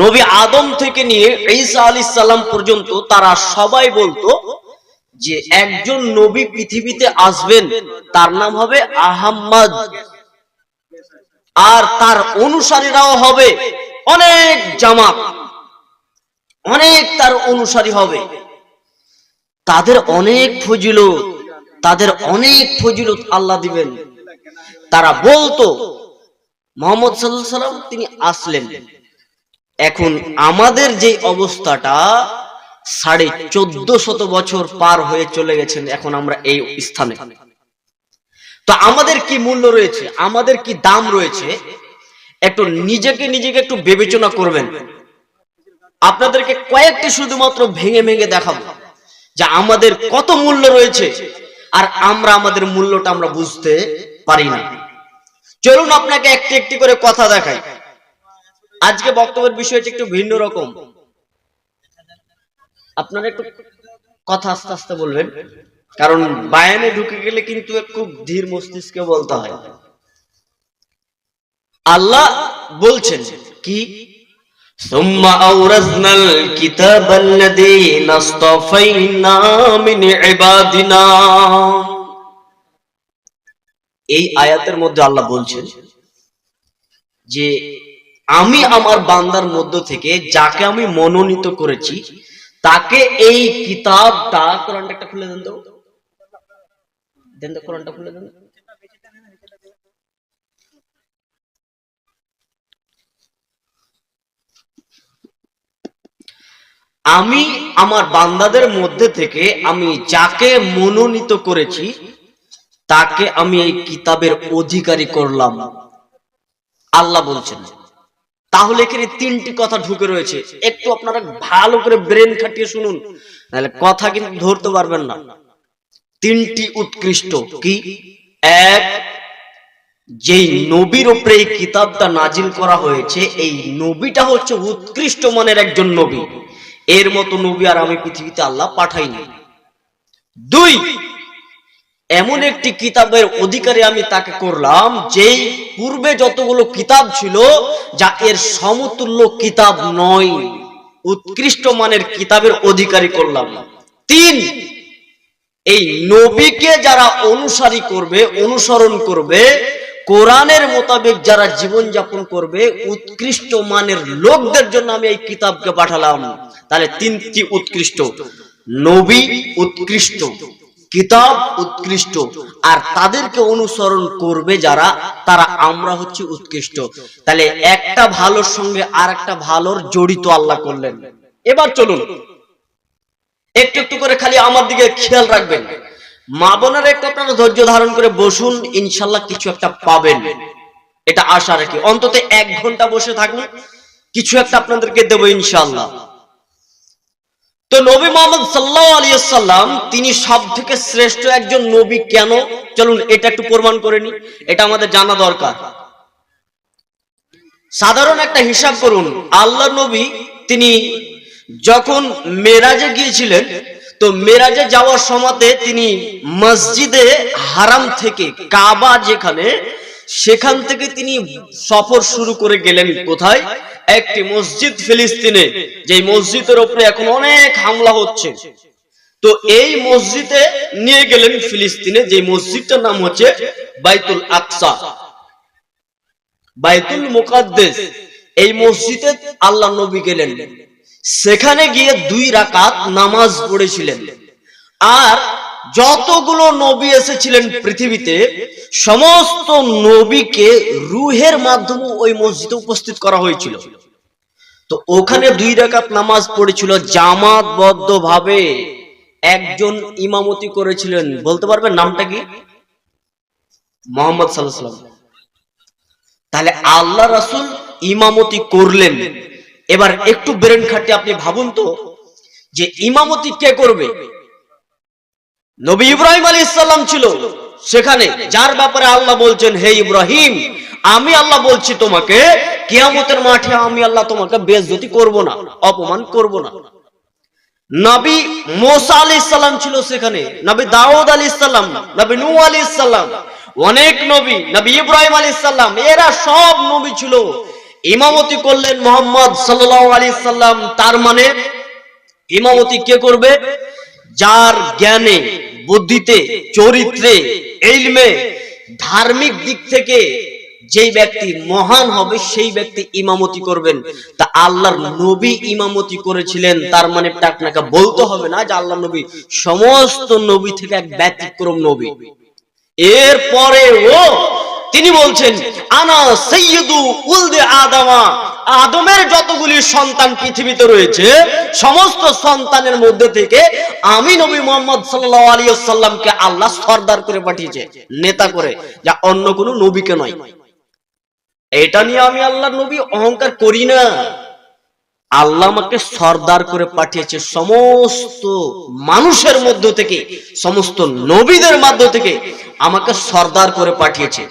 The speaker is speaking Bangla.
নবী আদম থেকে নিয়ে ঈসা আলী সাল্লাম পর্যন্ত তারা সবাই বলতো যে একজন নবী পৃথিবীতে আসবেন, তার নাম হবে আহম্মদ। আর তার অনুসারীরাও হবে অনেক জামাত, অনেক তার অনুসারী হবে। তাদের অনেক ফজিলত, তাদের অনেক ফজিলত আল্লাহ দিবেন। তারা বলতো, মোহাম্মদ আলাইহি সাল্লাম তিনি আসলেন। এখন আমাদের যে অবস্থাটা, সাড়ে চোদ্দ শত বছর পার হয়ে চলে গেছেন এখন আমরা এই স্থানে। তো আমাদের কি মূল্য রয়েছে? আমাদের কি দাম রয়েছে? একটু নিজেকে নিজেকে একটু বিবেচনা করবেন। আপনাদেরকে কয়েকটি শুধুমাত্র ভেঙে ভেঙে দেখাবো, যে আমাদের কত মূল্য রয়েছে আর আমরা আমাদের মূল্যটা আমরা বুঝতে পারি না। চলুন আপনাকে একটি একটি করে কথা দেখাই। আজকে বক্তব্যের বিষয়টা একটু ভিন্ন রকম আপনারা একটু কথা আস্তে আস্তে বলবেন কারণ বায়ানে ঢুকে গেলে কিন্তু একটু ধীর মস্তিষ্কে বলতে হয় আল্লাহ বলছেন কি ثم أورثنا الكتاب الذين اصطفينا من عبادنا এই আয়াতের মধ্যে আল্লাহ বলছেন যে আমি আমার বান্দার মধ্য থেকে যাকে আমি মনোনীত করেছি, তাকে এই কিতাবটা, কোরআনটা একটা খুলে দেন তো। দেন তো কোরআনটা খুলে দেন। আমি আমার বান্দাদের মধ্যে থেকে আমি যাকে মনোনীত করেছি, তাকে আমি এই কিতাবের অধিকারী করলাম। আল্লাহ বলছেন। তাহলে এখানে তিনটি কথা ঢুকে রয়েছে। একটু আপনারা ভালো করে ব্রেন খাটিয়ে শুনুন তাহলে কথা কিন্তু ধরতে পারবেন না। তিনটি উৎকৃষ্ট কি? এক, যেই নবীর উপরে এই কিতাবটা নাজিল করা হয়েছে, এই নবীটা হচ্ছে উৎকৃষ্ট মানের একজন নবী। এর মতো নবী আর আমি পৃথিবীতে আল্লাহ পাঠাইনি। দুই এমন একটি কিতাবের অধিকারী আমি তাকে করলাম, যেই পূর্বে যতগুলো কিতাব ছিল, যা এর সমতুল্য কিতাব নয়, উৎকৃষ্ট মানের কিতাবের অধিকারী করলাম তিন, এই নবীকে যারা অনুসারী করবে, অনুসরণ করবে, কোরআনের মোতাবেক যারা জীবন যাপন করবে, উৎকৃষ্ট মানের লোকদের জন্য আমি এই কিতাবকে পাঠালাম। তাহলে তিনটি উৎকৃষ্ট, নবী উৎকৃষ্ট। কিতাব উৎকৃষ্ট। আর তাদেরকে অনুসরণ করবে যারা, তারা আমরা হচ্ছে উৎকৃষ্ট। তাহলে একটা ভালোর সঙ্গে আর একটা ভালোর জড়িত আল্লাহ করলেন। এবার চলুন। একটু একটু করে খালি আমার দিকে খেয়াল রাখবেন। মা বোনেরা একটু আপনারা ধৈর্য ধারণ করে বসুন, ইনশাল্লাহ কিছু একটা পাবেন। এটা আশা রাখি। অন্তত এক ঘণ্টা বসে থাকুন, কিছু একটা আপনাদেরকে দেবো ইনশাল্লাহ। তো নবী মোহাম্মদ সাল্লাহ আলিয়াল্লাম তিনি সব থেকে শ্রেষ্ঠ একজন নবী কেন? চলুন এটা একটু প্রমাণ করে নি। এটা আমাদের জানা দরকার। সাধারণ একটা হিসাব করুন আল্লাহ নবী তিনি যখন মেরাজে গিয়েছিলেন, তো মেরাজে যাওয়ার সময়তে তিনি মসজিদে হারাম থেকে কাবা যেখানে, সেখান থেকে তিনি সফর শুরু করে গেলেন কোথায়? একটি মসজিদ ফিলিস্তিনে যে মসজিদের উপরে এখন অনেক হামলা হচ্ছে। তো এই মসজিদে নিয়ে গেলেন ফিলিস্তিনে যে মসজিদটার নাম হচ্ছে বাইতুল আকসা। বাইতুল মুকাদ্দেস, এই মসজিদে আল্লাহ নবী গেলেন। সেখানে গিয়ে দুই রাকাত নামাজ পড়েছিলেন। আর যতগুলো নবী এসেছিলেন পৃথিবীতে, সমস্ত নবীকে রুহের মাধ্যমে ওই মসজিদে উপস্থিত করা হয়েছিল। তো ওখানে দুই রাকাত নামাজ পড়েছিল জামাতবদ্ধ ভাবে একজন ইমামতি করেছিলেন। বলতে পারবেন নামটা কি? মোহাম্মদ সাল্লাহ তাহলে আল্লাহ রাসুল ইমামতি করলেন। এবার একটু ব্রেন খাটিয়ে আপনি ভাবুন তো, যে ইমামতি কে করবে? নবী ইব্রাহিম আলী ইসলাম ছিল সেখানে, যার ব্যাপারে আল্লাহ বলছেন, হে ইব্রাহিম, আমি আল্লাহ বলছি তোমাকে, কিয়ামতের মাঠে আমি আল্লাহ তোমাকে বেজতি করব না, অপমান করব না। নবী মোসা আলী ছিল সেখানে, নবী দাউদ আলী নবী নূ আলী অনেক নবী নবী ইব্রাহিম আলী এরা সব নবী ছিল। ইমামতি করলেন মোহাম্মদ আলাইহি সাল্লাম, তার মানে ইমামতি কে করবে? যার জ্ঞানে বুদ্ধিতে, চরিত্রে ইলমে ধার্মিক দিক থেকে যেই ব্যক্তি মহান হবে, সেই ব্যক্তি ইমামতি করবেন। তা আল্লাহর নবী ইমামতি করেছিলেন, তার মানে টাকনাকে বলতে হবে না যে আল্লাহ নবী। সমস্ত নবী থেকে এক ব্যতিক্রম নবী। এরপরে ও তিনি বলছেন, আনা সৈয়দু উলদে আদামা। আদমের যতগুলি সন্তান পৃথিবীতে রয়েছে, সমস্ত সন্তানের মধ্যে থেকে আমি নবী মোহাম্মদ সাল্লাল্লাহু আলাইহি সাল্লামকে আল্লাহ সর্দার করে পাঠিয়েছে, নেতা করে, যা অন্য কোনো নবীকে নয়। এটা নিয়ে আমি আল্লাহ নবী অহংকার করি না। আল্লাহ আমাকে সর্দার করে পাঠিয়েছে সমস্ত মানুষের মধ্য থেকে, সমস্ত নবীদের মধ্য থেকে আমাকে সর্দার করে পাঠিয়েছে।